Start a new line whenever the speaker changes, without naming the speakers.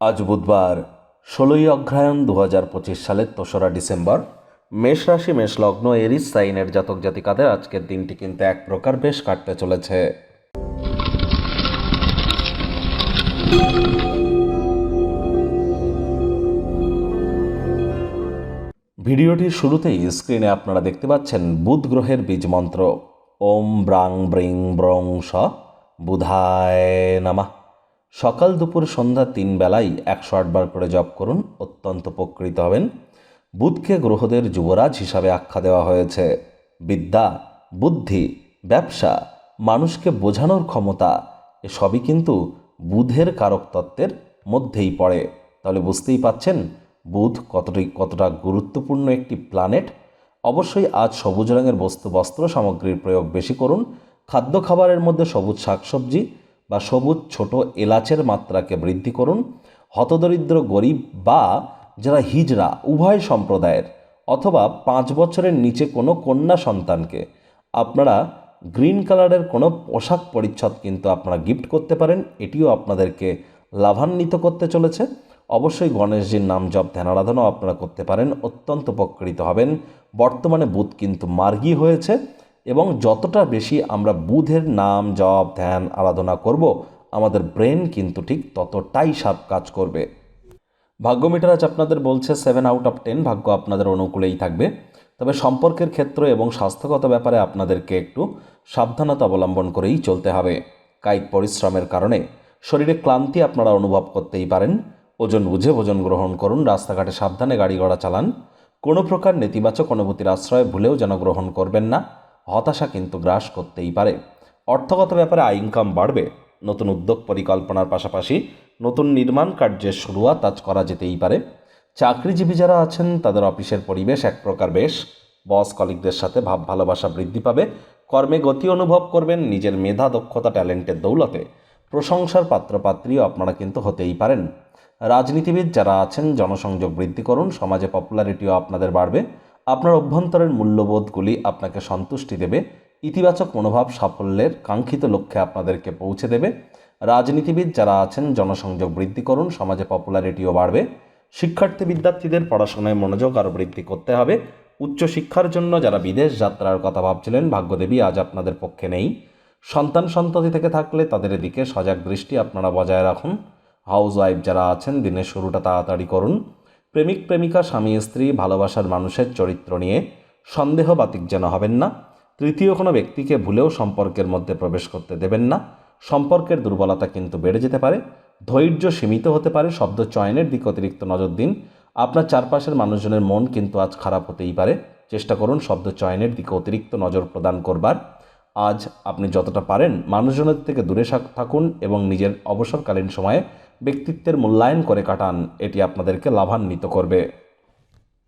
আজ বুধবার, ষোলোই অগ্রহায়ণ দু হাজার পঁচিশ সালের তেসরা ডিসেম্বর। মেষ রাশি, মেষ লগ্ন, এরিস, সাইনের জাতক জাতিকাদের আজকের দিনটি কিন্তু এক প্রকার বেশ কাটতে চলেছে। ভিডিওটির শুরুতেই স্ক্রিনে আপনারা দেখতে পাচ্ছেন বুধ গ্রহের বীজ মন্ত্র। ওম ব্রাং ব্রিং ব্রং স বুধায় নামা। সকাল দুপুর সন্ধ্যা তিন বেলায় একশো আটবার করে জপ করুন, অত্যন্ত উপকৃত হবেন। বুধকে গ্রহদের যুবরাজ হিসাবে আখ্যা দেওয়া হয়েছে। বিদ্যা, বুদ্ধি, ব্যবসা, মানুষকে বোঝানোর ক্ষমতা, এসবই কিন্তু বুধের কারক তত্ত্বের মধ্যেই পড়ে। তাহলে বুঝতেই পাচ্ছেন বুধ কতটি, কতটা গুরুত্বপূর্ণ একটি প্ল্যানেট অবশ্যই আজ সবুজ রঙের বস্তু, বস্ত্র সামগ্রীর প্রয়োগ বেশি করুন। খাদ্য খাবারের মধ্যে সবুজ শাকসবজি বা সবুজ ছোট এলাচের মাত্রাকে বৃদ্ধি করুন। হতদরিদ্র গরিব বা যারা হিজড়া, উভয় সম্প্রদায়ের অথবা পাঁচ বছরের নিচে কোনো কন্যা সন্তানকে। আপনারা গ্রিন কালারের কোনো পোশাক পরিচ্ছদ কিন্তু আপনারা গিফট করতে পারেন, এটিও আপনাদেরকে লাভান্বিত করতে চলেছে। অবশ্যই গণেশজির নাম জপ, ধ্যান, আরাধনাও আপনারা করতে পারেন, অত্যন্ত উপকৃত হবেন। বর্তমানে বুধ কিন্তু মার্গী হয়েছে। এবং যতটা বেশি আমরা বুধের নাম, জপ, ধ্যান, আরাধনা করব, আমাদের ব্রেন কিন্তু ঠিক ততটাই সাপ কাজ করবে। ভাগ্য মিটার আজ আপনাদের বলছে সেভেন আউট অফ টেন ভাগ্য আপনাদের অনুকূলেই থাকবে। তবে সম্পর্কের ক্ষেত্র এবং স্বাস্থ্যগত ব্যাপারে আপনাদেরকে একটু সাবধানতা অবলম্বন করেই চলতে হবে। কায়িক পরিশ্রমের কারণে শরীরে ক্লান্তি আপনারা অনুভব করতেই পারেন। ওজন বুঝে ভোজন গ্রহণ করুন, রাস্তাঘাটে সাবধানে গাড়ি ঘোড়া চালান। কোনো প্রকার নেতিবাচক অনুভূতির আশ্রয় ভুলেও যেন গ্রহণ করবেন না। হতাশা কিন্তু গ্রাস করতেই পারে। অর্থগত ব্যাপারে আয় ইনকাম বাড়বে। নতুন উদ্যোগ পরিকল্পনার পাশাপাশি নতুন নির্মাণ কার্যের শুরুয়াত আজ করা যেতেই পারে। চাকরিজীবী যারা আছেন, তাদের অফিসের পরিবেশ এক প্রকার বেশ। বস কলিগদের সাথে ভাব ভালোবাসা বৃদ্ধি পাবে। কর্মে গতি অনুভব করবেন নিজের মেধা, দক্ষতা, ট্যালেন্টের দৌলতে। প্রশংসার পাত্রপাত্রীও আপনারা কিন্তু হতেই পারেন। রাজনীতিবিদ যারা আছেন, জনসংযোগ বৃদ্ধি করুন। সমাজে পপুলারিটিও আপনাদের বাড়বে। আপনার অভ্যন্তরের মূল্যবোধগুলি আপনাকে সন্তুষ্টি দেবে, ইতিবাচক মনোভাব সাফল্যের কাঙ্ক্ষিত লক্ষ্যে আপনাদেরকে পৌঁছে দেবে। রাজনীতিবিদ যারা আছেন, জনসংযোগ বৃদ্ধি করুন, সমাজে পপুলারিটিও বাড়বে। শিক্ষার্থী বিদ্যার্থীদের পড়াশোনায় মনোযোগ আরও বৃদ্ধি করতে হবে। উচ্চশিক্ষার জন্য যারা বিদেশ যাত্রার কথা ভাবছিলেন, ভাগ্যদেবী আজ আপনাদের পক্ষে নেই। সন্তান সন্ততি থেকে থাকলে তাদের এদিকে সজাগ দৃষ্টি আপনারা বজায় রাখুন। হাউস ওয়াইফ যারা আছেন, দিনের শুরুটা তাড়াতাড়ি করুন। প্রেমিক, প্রেমিকা, স্বামী, স্ত্রী, ভালোবাসার মানুষের চরিত্র নিয়ে সন্দেহ বাতিক যেন হবেন না। তৃতীয় কোনো ব্যক্তিকে ভুলেও সম্পর্কের মধ্যে প্রবেশ করতে দেবেন না। সম্পর্কের দুর্বলতা কিন্তু বেড়ে যেতে পারে। ধৈর্য সীমিত হতে পারে। শব্দ চয়নের দিকে অতিরিক্ত নজর দিন। আপনার চারপাশের মানুষজনের মন কিন্তু আজ খারাপ হতেই পারে। চেষ্টা করুন শব্দ চয়নের দিকে অতিরিক্ত নজর প্রদান করবার। আজ আপনি যতটা পারেন মানুষজনের থেকে দূরে থাকুন এবং নিজের অবসরকালীন সময়ে ব্যক্তিত্বের মূল্যায়ন করে কাটান এটি আপনাদেরকে লাভান্বিত করবে।